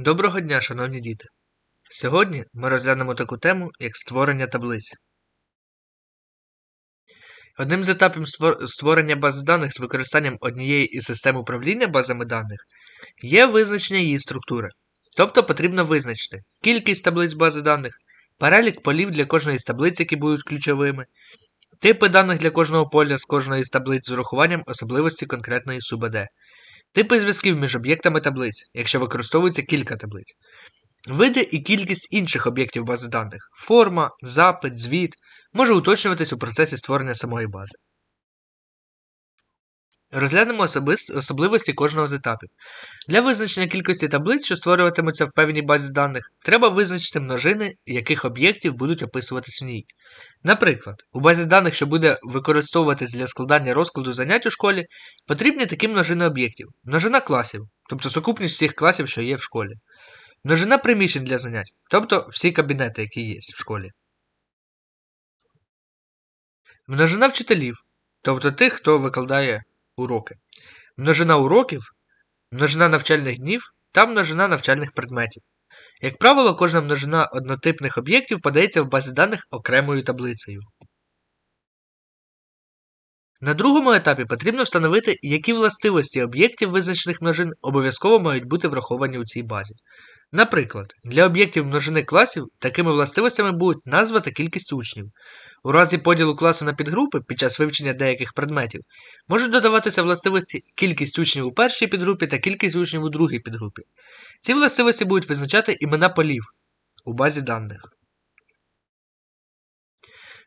Доброго дня, шановні діти! Сьогодні ми розглянемо таку тему, як створення таблиць. Одним з етапів створення бази даних з використанням однієї із систем управління базами даних є визначення її структури. Тобто потрібно визначити кількість таблиць бази даних, перелік полів для кожної з таблиць, які будуть ключовими, типи даних для кожного поля з кожної з таблиць з урахуванням особливості конкретної СУБД, типи зв'язків між об'єктами таблиць, якщо використовується кілька таблиць. Види і кількість інших об'єктів бази даних, форма, запит, звіт може уточнюватись у процесі створення самої бази. Розглянемо особливості кожного з етапів. Для визначення кількості таблиць, що створюватимуться в певній базі даних, треба визначити множини, яких об'єктів будуть описуватись у ній. Наприклад, у базі даних, що буде використовуватись для складання розкладу занять у школі, потрібні такі множини об'єктів: множина класів, тобто сукупність всіх класів, що є в школі. Множина приміщень для занять, тобто всі кабінети, які є в школі. Множина вчителів, тобто тих, хто викладає уроки. Множина уроків, множина навчальних днів та множина навчальних предметів. Як правило, кожна множина однотипних об'єктів подається в базі даних окремою таблицею. На другому етапі потрібно встановити, які властивості об'єктів визначених множин обов'язково мають бути враховані у цій базі. Наприклад, для об'єктів множини класів такими властивостями будуть назва та кількість учнів. У разі поділу класу на підгрупи під час вивчення деяких предметів можуть додаватися властивості кількість учнів у першій підгрупі та кількість учнів у другій підгрупі. Ці властивості будуть визначати імена полів у базі даних.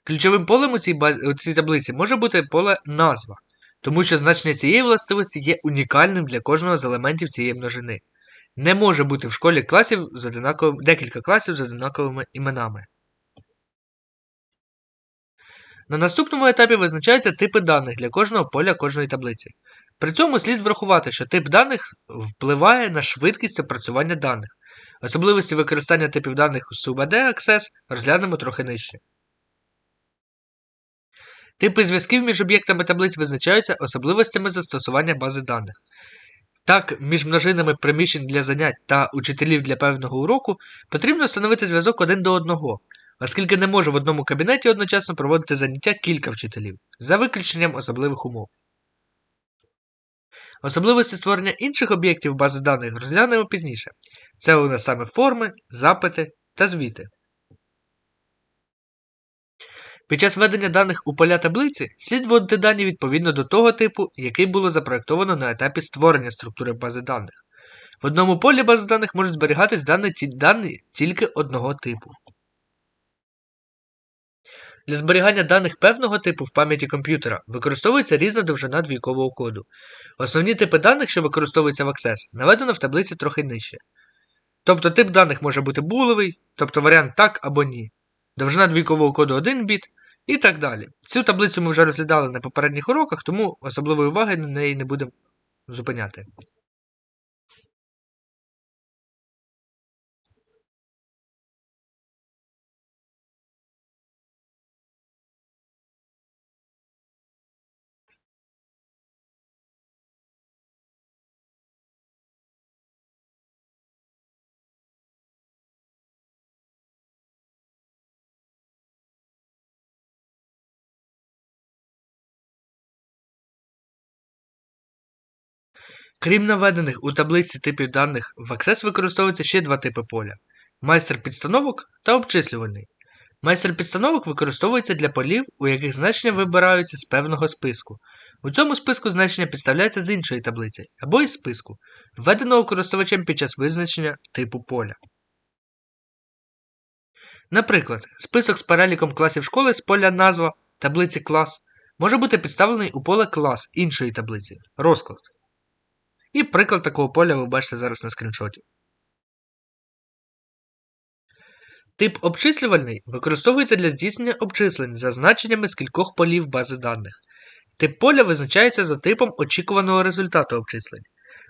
Ключовим полем у цій, базі, у цій таблиці може бути поле назва, тому що значення цієї властивості є унікальним для кожного з елементів цієї множини. Не може бути в школі класів з одинаковим, декілька класів з одинаковими іменами. На наступному етапі визначаються типи даних для кожного поля кожної таблиці. При цьому слід врахувати, що тип даних впливає на швидкість опрацювання даних. Особливості використання типів даних у SUBD Access розглянемо трохи нижче. Типи зв'язків між об'єктами таблиць визначаються особливостями застосування бази даних. Так, між множинами приміщень для занять та учителів для певного уроку потрібно встановити зв'язок один до одного, оскільки не може в одному кабінеті одночасно проводити заняття кілька вчителів, за виключенням особливих умов. Особливості створення інших об'єктів бази даних розглянемо пізніше. Це у нас саме форми, запити та звіти. Під час введення даних у поля таблиці слід вводити дані відповідно до того типу, який було запроєктовано на етапі створення структури бази даних. В одному полі бази даних можуть зберігатись дані, дані тільки одного типу. Для зберігання даних певного типу в пам'яті комп'ютера використовується різна довжина двійкового коду. Основні типи даних, що використовуються в Access, наведено в таблиці трохи нижче. Тобто тип даних може бути булевий, тобто варіант так або ні. Довжина двійкового коду 1 біт і так далі. Цю таблицю ми вже розглядали на попередніх уроках, тому особливої уваги на неї не будемо зупиняти. Крім наведених у таблиці типів даних, в Access використовуються ще два типи поля: майстер підстановок та обчислювальний. Майстер підстановок використовується для полів, у яких значення вибираються з певного списку. У цьому списку значення підставляються з іншої таблиці або із списку, введеного користувачем під час визначення типу поля. Наприклад, список з переліком класів школи з поля назва таблиці клас може бути підставлений у поле клас іншої таблиці розклад. І приклад такого поля ви бачите зараз на скріншоті. Тип обчислювальний використовується для здійснення обчислень за значеннями з кількох полів бази даних. Тип поля визначається за типом очікуваного результату обчислень.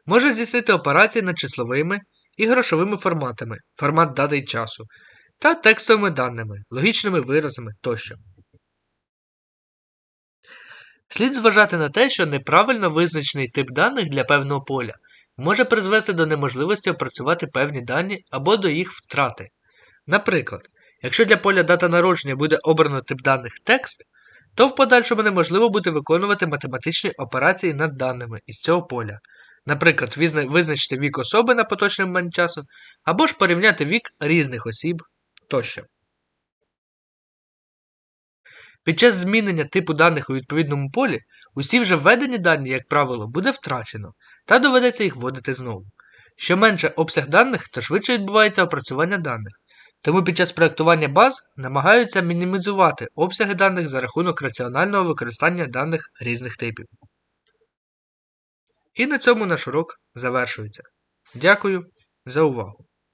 Може здійснити операції над числовими і грошовими форматами, формат дати часу, та текстовими даними, логічними виразами тощо. Слід зважати на те, що неправильно визначений тип даних для певного поля може призвести до неможливості опрацювати певні дані або до їх втрати. Наприклад, якщо для поля дата народження буде обрано тип даних текст, то в подальшому неможливо буде виконувати математичні операції над даними із цього поля. Наприклад, визначити вік особи на поточний момент часу, або ж порівняти вік різних осіб тощо. Під час змінення типу даних у відповідному полі усі вже введені дані, як правило, буде втрачено, та доведеться їх вводити знову. Що менше обсяг даних, то швидше відбувається опрацювання даних. Тому під час проєктування баз намагаються мінімізувати обсяги даних за рахунок раціонального використання даних різних типів. І на цьому наш урок завершується. Дякую за увагу!